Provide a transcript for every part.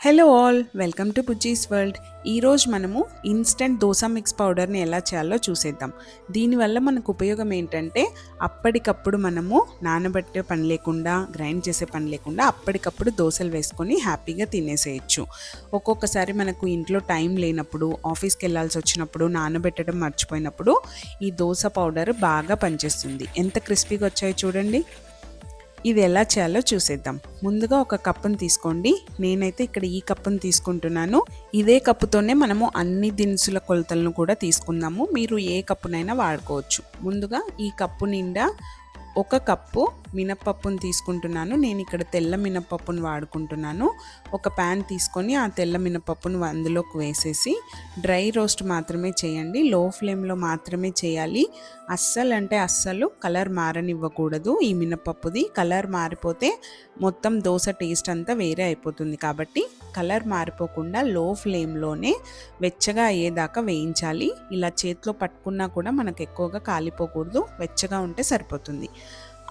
Hello all welcome to Bujji's world ఈరోజు మనము instant dosa mix పౌడర్ని ఎలా చేయాలో చూసేద్దాం. దీనివల్ల మనకు ఉపయోగం ఏంటంటే అప్పటికప్పుడు మనము నానబెట్టే పని లేకుండా గ్రైండ్ చేసే పని లేకుండా అప్పటికప్పుడు దోశలు వేసుకొని హ్యాపీగా తినేసేయచ్చు. ఒక్కొక్కసారి మనకు ఇంట్లో టైం లేనప్పుడు ఆఫీస్కి వెళ్ళాల్సి వచ్చినప్పుడు నానబెట్టడం మర్చిపోయినప్పుడు ఈ దోశ పౌడర్ బాగా పనిచేస్తుంది. ఎంత క్రిస్పీగా వచ్చాయో చూడండి. ఇది ఎలా చేయాలో చూసేద్దాం. ముందుగా ఒక కప్పును తీసుకోండి. నేనైతే ఇక్కడ ఈ కప్పును తీసుకుంటున్నాను. ఇదే కప్పుతోనే మనము అన్ని దినుసుల కొలతలను కూడా తీసుకుందాము. మీరు ఏ కప్పునైనా వాడుకోవచ్చు. ముందుగా ఈ కప్పు నిండా ఒక కప్పు మినప్పప్పును తీసుకుంటున్నాను. నేను ఇక్కడ తెల్ల మినప్పప్పును వాడుకుంటున్నాను. ఒక ప్యాన్ తీసుకొని ఆ తెల్ల మినపప్పును అందులోకి వేసేసి డ్రై రోస్ట్ మాత్రమే చేయండి. లో ఫ్లేమ్లో మాత్రమే చేయాలి. అస్సలు అంటే అస్సలు కలర్ మారనివ్వకూడదు ఈ మినపప్పుది కలర్ మారిపోతే మొత్తం దోశ టేస్ట్ అంతా వేరే అయిపోతుంది కాబట్టి కలర్ మారిపోకుండా లో ఫ్లేమ్లోనే వెచ్చగా అయ్యేదాకా వేయించాలి. ఇలా చేతిలో పట్టుకున్నా కూడా మనకు ఎక్కువగా కాలిపోకూడదు. వెచ్చగా ఉంటే సరిపోతుంది.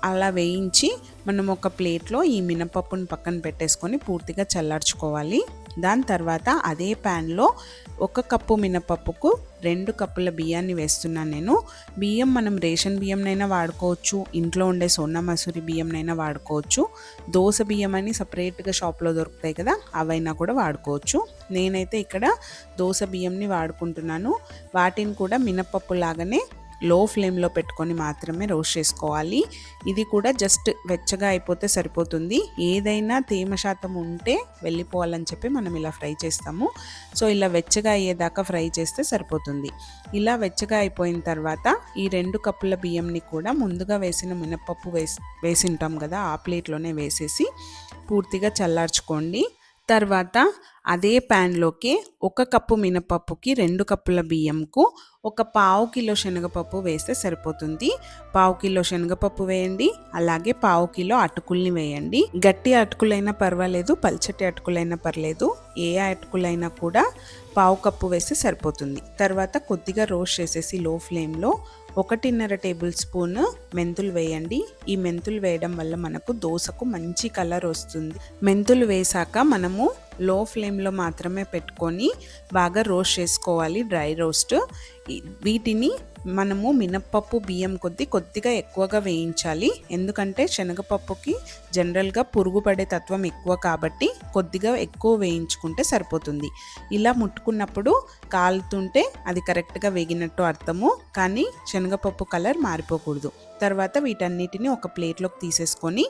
అలా వేయించి మనం ఒక ప్లేట్లో ఈ మినపప్పును పక్కన పెట్టేసుకొని పూర్తిగా చల్లార్చుకోవాలి. దాని తర్వాత అదే ప్యాన్లో ఒక కప్పు మినపప్పుకు రెండు కప్పుల బియ్యాన్ని వేస్తున్నాను నేను. బియ్యం మనం రేషన్ బియ్యంనైనా వాడుకోవచ్చు ఇంట్లో ఉండే సోనా మసూరి బియ్యంనైనా వాడుకోవచ్చు దోశ బియ్యం అని సపరేట్గా షాప్లో దొరుకుతాయి కదా అవైనా కూడా వాడుకోవచ్చు. నేనైతే ఇక్కడ దోశ బియ్యంని వాడుకుంటున్నాను. వాటిని కూడా మినపప్పు లాగానే లో ఫ్లేమ్లో పెట్టుకొని మాత్రమే రోస్ట్ చేసుకోవాలి. ఇది కూడా జస్ట్ వెచ్చగా అయిపోతే సరిపోతుంది. ఏదైనా తేమ శాతం ఉంటే వెళ్ళిపోవాలని చెప్పి మనం ఇలా ఫ్రై చేస్తాము. సో ఇలా వెచ్చగా అయ్యేదాకా ఫ్రై చేస్తే సరిపోతుంది. ఇలా వెచ్చగా అయిపోయిన తర్వాత ఈ రెండు కప్పుల బియ్యంని కూడా ముందుగా వేసిన మినపప్పు వేసి వేసింటాం కదా ఆ ప్లేట్లోనే వేసేసి పూర్తిగా చల్లార్చుకోండి. తర్వాత అదే ప్యాన్లోకి ఒక కప్పు మినపప్పుకి రెండు కప్పుల బియ్యంకు ఒక పావు కిలో శనగపప్పు వేస్తే సరిపోతుంది. పావు కిలో శనగపప్పు వేయండి అలాగే పావు కిలో అటుకుల్ని వేయండి. గట్టి అటుకులైనా పర్వాలేదు పల్చటి అటుకులైనా పర్లేదు ఏ అటుకులైనా కూడా పావు కప్పు వేస్తే సరిపోతుంది. తర్వాత కొద్దిగా రోస్ట్ చేసేసి లో ఫ్లేమ్లో ఒకటిన్నర టేబుల్ స్పూన్ మెంతులు వేయండి. ఈ మెంతులు వేయడం వల్ల మనకు దోశకు మంచి కలర్ వస్తుంది. మెంతులు వేసాక మనము లో ఫ్లేమ్లో మాత్రమే పెట్టుకొని బాగా రోస్ట్ చేసుకోవాలి డ్రై రోస్ట్. వీటిని మనము మినప్పప్పు బియ్యం కొద్ది కొద్దిగా ఎక్కువగా వేయించాలి. ఎందుకంటే శనగపప్పుకి జనరల్గా పురుగు పడే తత్వం ఎక్కువ కాబట్టి కొద్దిగా ఎక్కువ వేయించుకుంటే సరిపోతుంది. ఇలా ముట్టుకున్నప్పుడు కాలుతుంటే అది కరెక్ట్గా వేగినట్టు అర్థము. కానీ శనగపప్పు కలర్ మారిపోకూడదు. తర్వాత వీటన్నిటిని ఒక ప్లేట్లోకి తీసేసుకొని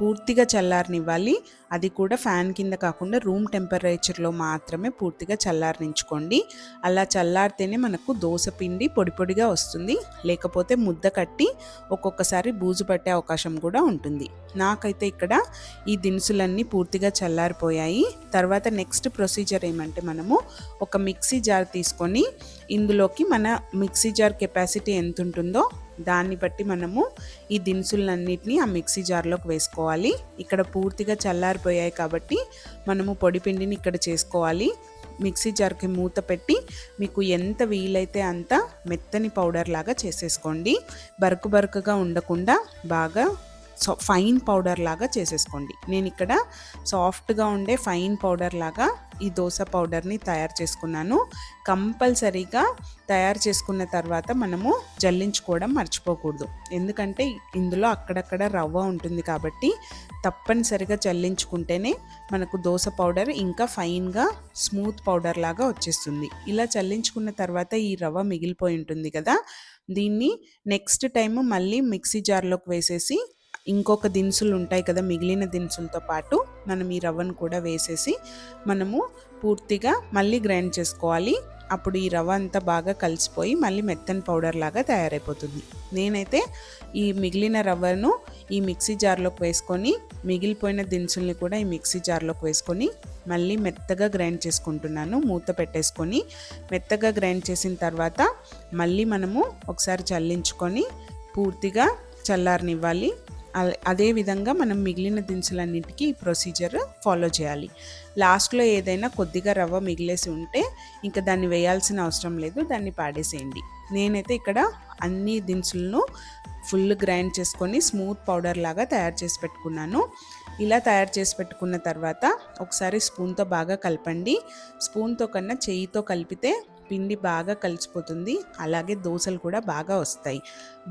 పూర్తిగా చల్లారనివ్వాలి. అది కూడా ఫ్యాన్ కింద కాకుండా రూమ్ టెంపరేచర్లో మాత్రమే పూర్తిగా చల్లారనించుకోండి. అలా చల్లారితేనే మనకు దోశ పిండి పొడి పొడిగా వస్తుంది. లేకపోతే ముద్ద కట్టి ఒక్కొక్కసారి బూజు పట్టే అవకాశం కూడా ఉంటుంది. నాకైతే ఇక్కడ ఈ దినుసులన్నీ పూర్తిగా చల్లారిపోయాయి. తర్వాత నెక్స్ట్ ప్రొసీజర్ ఏమంటే మనము ఒక మిక్సీ జార్ తీసుకొని ఇందులోకి మన మిక్సీ జార్ కెపాసిటీ ఎంత ఉంటుందో దాన్ని బట్టి మనము ఈ దినుసులన్నిటిని ఆ మిక్సీ జార్లోకి వేసుకోవాలి. ఇక్కడ పూర్తిగా చల్లారిపోయాయి కాబట్టి మనము పొడి పిండిని ఇక్కడ చేసుకోవాలి. మిక్సీ జార్కి మూత పెట్టి మీకు ఎంత వీలైతే అంత మెత్తని పౌడర్ లాగా చేసేసుకోండి. బరుకు బరుకుగా ఉండకుండా బాగా సో ఫైన్ పౌడర్ లాగా చేసేసుకోండి. నేను ఇక్కడ సాఫ్ట్గా ఉండే ఫైన్ పౌడర్ లాగా ఈ దోశ పౌడర్ని తయారు చేసుకున్నాను. కంపల్సరీగా తయారు చేసుకున్న తర్వాత మనము జల్లించుకోవడం మర్చిపోకూడదు. ఎందుకంటే ఇందులో అక్కడక్కడ రవ్వ ఉంటుంది కాబట్టి తప్పనిసరిగా చల్లించుకుంటేనే మనకు దోశ పౌడర్ ఇంకా ఫైన్గా స్మూత్ పౌడర్ లాగా వచ్చేస్తుంది. ఇలా చల్లించుకున్న తర్వాత ఈ రవ్వ మిగిలిపోయి ఉంటుంది కదా దీన్ని నెక్స్ట్ టైం మళ్ళీ మిక్సీ జార్లోకి వేసేసి ఇంకొక దినుసులు ఉంటాయి కదా మిగిలిన దినుసులతో పాటు మనం ఈ రవ్వను కూడా వేసేసి మనము పూర్తిగా మళ్ళీ గ్రైండ్ చేసుకోవాలి. అప్పుడు ఈ రవ్వ అంతా బాగా కలిసిపోయి మళ్ళీ మెత్తని పౌడర్ లాగా తయారైపోతుంది. నేనైతే ఈ మిగిలిన రవ్వను ఈ మిక్సీ జార్లోకి వేసుకొని మిగిలిపోయిన దినుసుల్ని కూడా ఈ మిక్సీ జార్లోకి వేసుకొని మళ్ళీ మెత్తగా గ్రైండ్ చేసుకుంటున్నాను. మూత పెట్టేసుకొని మెత్తగా గ్రైండ్ చేసిన తర్వాత మళ్ళీ మనము ఒకసారి చల్లించుకొని పూర్తిగా చల్లారనివ్వాలి. అదే విధంగా మనం మిగిలిన దినుసులన్నింటికి ఈ ప్రొసీజర్ ఫాలో చేయాలి. లాస్ట్లో ఏదైనా కొద్దిగా రవ్వ మిగిలేసి ఉంటే ఇంకా దాన్ని వేయాల్సిన అవసరం లేదు దాన్ని పాడేసేయండి. నేనైతే ఇక్కడ అన్ని దినుసులను ఫుల్ గ్రైండ్ చేసుకొని స్మూత్ పౌడర్ లాగా తయారు చేసి పెట్టుకున్నాను. ఇలా తయారు చేసి పెట్టుకున్న తర్వాత ఒకసారి స్పూన్తో బాగా కలపండి. స్పూన్తో కన్నా చేయితో కలిపితే పిండి బాగా కలిసిపోతుంది. అలాగే దోశలు కూడా బాగా వస్తాయి.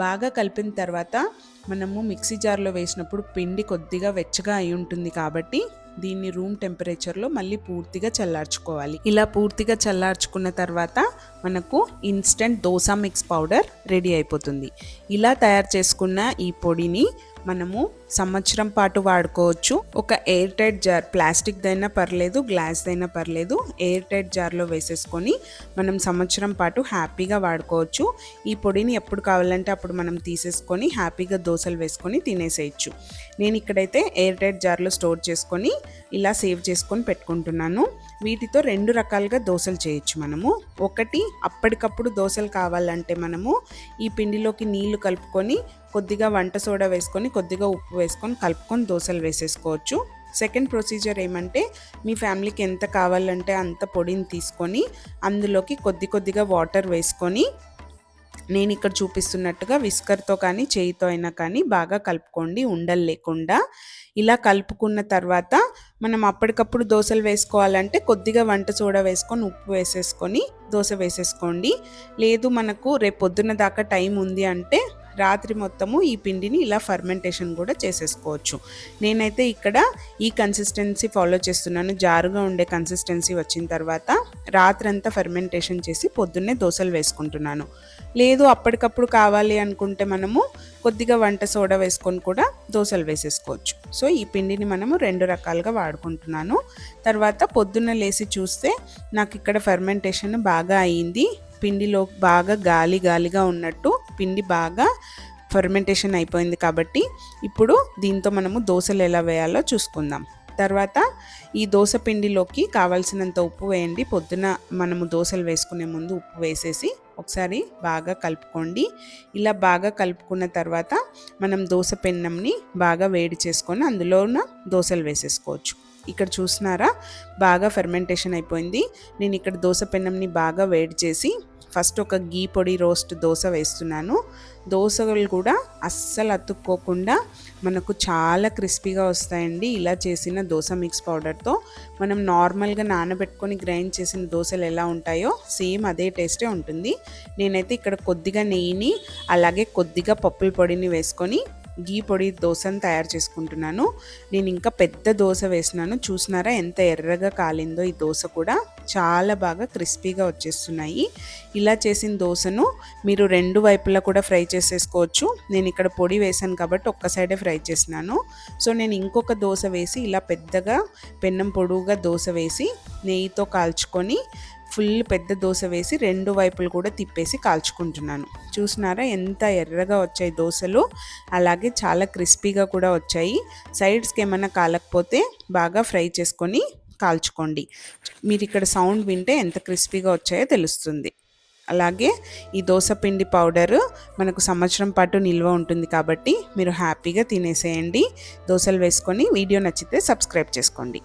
బాగా కలిపిన తర్వాత మనము మిక్సీ జార్లో వేసినప్పుడు పిండి కొద్దిగా వెచ్చగా అయి ఉంటుంది కాబట్టి దీన్ని రూమ్ టెంపరేచర్లో మళ్ళీ పూర్తిగా చల్లార్చుకోవాలి. ఇలా పూర్తిగా చల్లార్చుకున్న తర్వాత మనకు instant dosa mix powder ready అయిపోతుంది. ఇలా తయారు చేసుకున్న ఈ పొడిని మనము సంవత్సరం పాటు వాడుకోవచ్చు. ఒక ఎయిర్ టైట్ జార్ ప్లాస్టిక్ దైనా పర్లేదు గ్లాస్ దైనా పర్లేదు ఎయిర్ టైట్ జార్లో వేసేసుకొని మనం సంవత్సరం పాటు హ్యాపీగా వాడుకోవచ్చు. ఈ పొడిని ఎప్పుడు కావాలంటే అప్పుడు మనం తీసేసుకొని హ్యాపీగా దోశలు వేసుకొని తినేసేయచ్చు. నేను ఇక్కడైతే ఎయిర్ టైట్ జార్లో స్టోర్ చేసుకొని ఇలా సేవ్ చేసుకొని పెట్టుకుంటున్నాను. వీటితో రెండు రకాలుగా దోశలు చేయొచ్చు మనము. ఒకటి అప్పటికప్పుడు దోశలు కావాలంటే మనము ఈ పిండిలోకి నీళ్ళు కలుపుకొని కొద్దిగా వంట సోడా వేసుకొని కొద్దిగా ఉప్పు వేసుకొని కలుపుకొని దోశలు వేసేసుకోవచ్చు. సెకండ్ ప్రొసీజర్ ఏమంటే మీ ఫ్యామిలీకి ఎంత కావాలంటే అంత పొడిని తీసుకొని అందులోకి కొద్ది కొద్దిగా వాటర్ వేసుకొని నేను ఇక్కడ చూపిస్తున్నట్టుగా విస్కర్తో కానీ చేయితో అయినా కానీ బాగా కలుపుకోండి ఉండలు లేకుండా. ఇలా కలుపుకున్న తర్వాత మనం అప్పటికప్పుడు దోశలు వేసుకోవాలంటే కొద్దిగా వంట సోడా వేసుకొని ఉప్పు వేసేసుకొని దోశ వేసేసుకోండి. లేదు మనకు రేపు పొద్దున్న దాకా టైం ఉంది అంటే రాత్రి మొత్తము ఈ పిండిని ఇలా ఫర్మెంటేషన్ కూడా చేసేసుకోవచ్చు. నేనైతే ఇక్కడ ఈ కన్సిస్టెన్సీ ఫాలో చేస్తున్నాను. జారుగా ఉండే కన్సిస్టెన్సీ వచ్చిన తర్వాత రాత్రంతా ఫర్మెంటేషన్ చేసి పొద్దున్నే దోశలు వేసుకుంటున్నాను. లేదు అప్పటికప్పుడు కావాలి అనుకుంటే మనము కొద్దిగా వంట సోడా వేసుకొని కూడా దోశలు వేసేసుకోవచ్చు. సో ఈ పిండిని మనము రెండు రకాలుగా వాడుకుంటున్నాను. తర్వాత పొద్దున్న లేసి చూస్తే నాకు ఇక్కడ ఫర్మెంటేషన్ బాగా అయింది. పిండిలో బాగా గాలి గాలిగా ఉన్నట్టు పిండి బాగా ఫర్మెంటేషన్ అయిపోయింది కాబట్టి ఇప్పుడు దీంతో మనము దోశలు ఎలా వేయాలో చూసుకుందాం. తర్వాత ఈ దోశ పిండిలోకి కావాల్సినంత ఉప్పు వేయండి. పొద్దున మనము దోశలు వేసుకునే ముందు ఉప్పు వేసేసి ఒకసారి బాగా కలుపుకోండి. ఇలా బాగా కలుపుకున్న తర్వాత మనం దోశ పెన్నంని బాగా వేడి చేసుకొని అందులోన దోశలు వేసేసుకోవచ్చు. ఇక్కడ చూసినారా? బాగా ఫెర్మెంటేషన్ అయిపోయింది. నేను ఇక్కడ దోశ పెన్నంని బాగా వేడి చేసి ఫస్ట్ ఒక గీ పొడి రోస్ట్ దోశ వేస్తున్నాను. దోశలు కూడా అస్సలు అతుక్కోకుండా మనకు చాలా క్రిస్పీగా వస్తాయండి. ఇలా చేసిన దోశ మిక్స్ పౌడర్తో మనం నార్మల్గా నానబెట్టుకొని గ్రైండ్ చేసిన దోశలు ఎలా ఉంటాయో సేమ్ అదే టేస్టే ఉంటుంది. నేనైతే ఇక్కడ కొద్దిగా నెయ్యిని అలాగే కొద్దిగా పప్పుల పొడిని వేసుకొని గీ పొడి దోశను తయారు చేసుకుంటున్నాను. నేను ఇంకా పెద్ద దోశ వేసినాను. చూసినారా ఎంత ఎర్రగా కాలిందో ఈ దోశ కూడా. చాలా బాగా క్రిస్పీగా వచ్చేస్తున్నాయి. ఇలా చేసిన దోశను మీరు రెండు వైపులా కూడా ఫ్రై చేసేసుకోవచ్చు. నేను ఇక్కడ పొడి వేసాను కాబట్టి ఒక్క సైడే ఫ్రై చేసినాను. సో నేను ఇంకొక దోశ వేసి ఇలా పెద్దగా పెన్నం పొడువుగా దోశ వేసి నెయ్యితో కాల్చుకొని ఫుల్ పెద్ద దోశ వేసి రెండు వైపులు కూడా తిప్పేసి కాల్చుకుంటున్నాను. చూసినారా ఎంత ఎర్రగా వచ్చాయి దోశలు. అలాగే చాలా క్రిస్పీగా కూడా వచ్చాయి. సైడ్స్కి ఏమైనా కాలకపోతే బాగా ఫ్రై చేసుకొని కాల్చుకోండి. మీరు ఇక్కడ సౌండ్ వింటే ఎంత క్రిస్పీగా వచ్చాయో తెలుస్తుంది. అలాగే ఈ దోశ పిండి పౌడరు మనకు సంవత్సరం పాటు నిల్వ ఉంటుంది కాబట్టి మీరు హ్యాపీగా తినేసేయండి. దోశలు వేసుకొని వీడియో నచ్చితే సబ్స్క్రైబ్ చేసుకోండి.